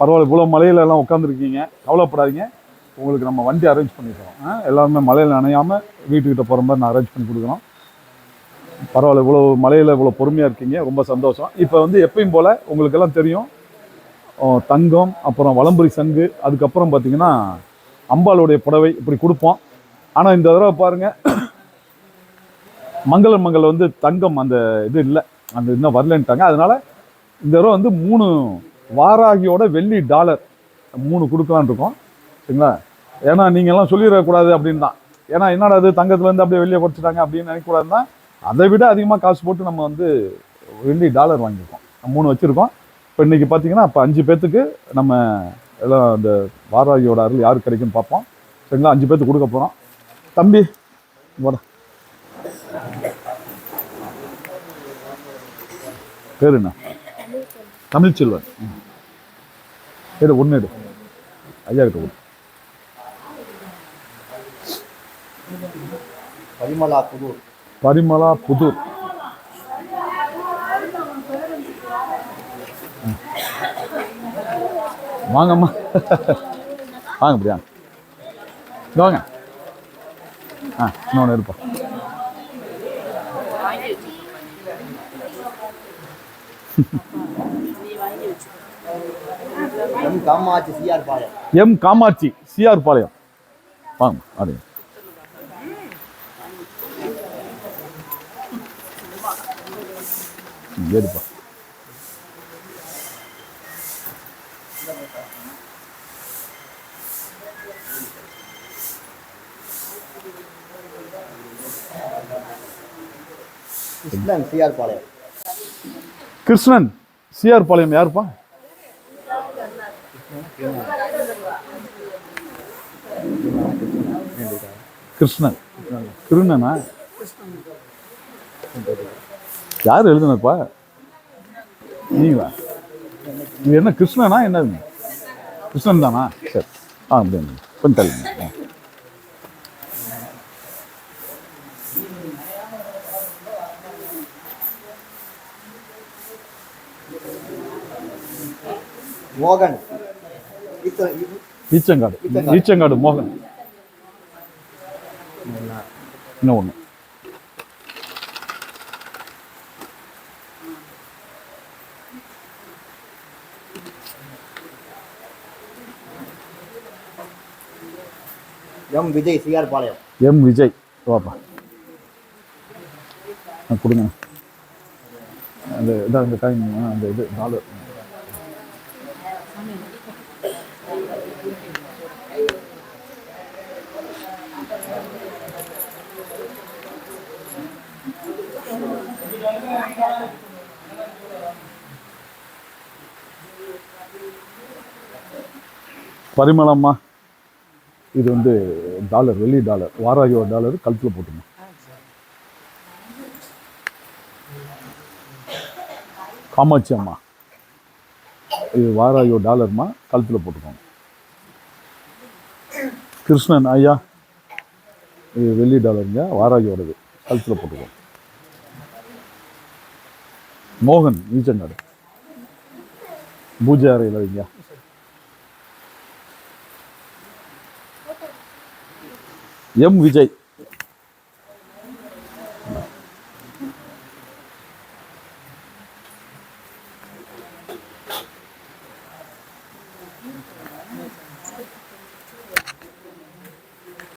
பரவாயில்ல இவ்வளோ மலையில எல்லாம் உட்காந்துருக்கீங்க கவலைப்படாதீங்க. உங்களுக்கு நம்ம வண்டி அரேஞ்ச் பண்ணி தரோம். எல்லாருமே மலையில் நனையாமல் வீட்டுக்கிட்ட போகிற மாதிரி நான் அரேஞ்ச் பண்ணி கொடுக்குறோம். பரவாயில்ல இவ்வளோ மலையில் இவ்வளோ பொறுமையாக இருக்கீங்க. ரொம்ப சந்தோஷம். இப்போ வந்து எப்பயும் போல் உங்களுக்கெல்லாம் தெரியும். தங்கம் அப்புறம் வளம்புரி சங்கு அதுக்கப்புறம் பார்த்தீங்கன்னா அம்பாளுடைய புடவை இப்படி கொடுப்போம். ஆனால் இந்த தடவை பாருங்கள் மங்கள மங்கள் வந்து தங்கம் அந்த இது இல்லை. அந்த இன்னும் வரலன்ட்டாங்க. அதனால் இந்த தடவை வந்து மூணு வாராகியோட வெள்ளி டாலர் மூணு கொடுக்கலான்னு இருக்கோம். சரிங்களா? ஏன்னா நீங்கள்லாம் சொல்லிடக்கூடாது அப்படின்னு. தான் ஏன்னா என்னடா அது தங்கத்துலேருந்து அப்படியே வெளியே குறைச்சிட்டாங்க அப்படின்னு நினைக்கக்கூடாதுன்னா அதை விட அதிகமாக காசு போட்டு நம்ம வந்து வெள்ளி டாலர் வாங்கியிருக்கோம். மூணு வச்சுருக்கோம். இப்போ இன்றைக்கி பார்த்தீங்கன்னா இப்போ அஞ்சு பேர்த்துக்கு நம்ம எல்லாம் அந்த வாராகியோட அருள் யாருக்கு கிடைக்குன்னு பார்ப்போம். சரிங்களா? அஞ்சு பேர்த்துக்கு கொடுக்க போகிறோம் தம்பி போட பேர் என்ன? தமிழ்ச்செல்வன் ம். எடு ஒன்று எடு. ஐயா கிட்ட கொடு பரிமலா புதூர். பரிமளா புதூர். வாங்கம்மா. வாங்க அப்படியா இங்க வாங்க. ஆ இன்னொன்று இருப்பா M Kamatchi CR Palayam. M Kamatchi CR Palayam. வாங்க கிருஷ்ணன் சிஆர் பாளையம். கிருஷ்ணன். சிஆர் பாளையம் யாருப்பா? கிருஷ்ணன். கிருண்ணனா யார் எழுதுனப்பா? நீங்களா? இது என்ன கிருஷ்ணனா என்ன கிருஷ்ணன் தானா? சரி. ஆ அப்படியே கொஞ்சம் தள்ளுங்க மோகன். ஈச்சங்காடு. ஈச்சங்காடு. மோகன். இன்னும் ஒன்று M Vijay CR Palayam. M Vijay. வாப்பா கொடுங்க. அந்த இதான் இந்த டைம் அந்த இது டாலர் பரிமளம்மா இது வந்து டாலர் வெள்ளி டாலர் வாராகியோ டாலர் கழுத்தில் போட்டுமா காமாட்சி அம்மா. இது வாராகியோ டாலர்மா கழுத்தில் போட்டுக்கோங்க கிருஷ்ணன் ஐயா. இது வெள்ளி டாலருங்க வாராகியோடது கழுத்தில் போட்டுக்கோங்க மோகன் நீச்சங்காடு பூஜை அறையில் வைங்க. எம் விஜய்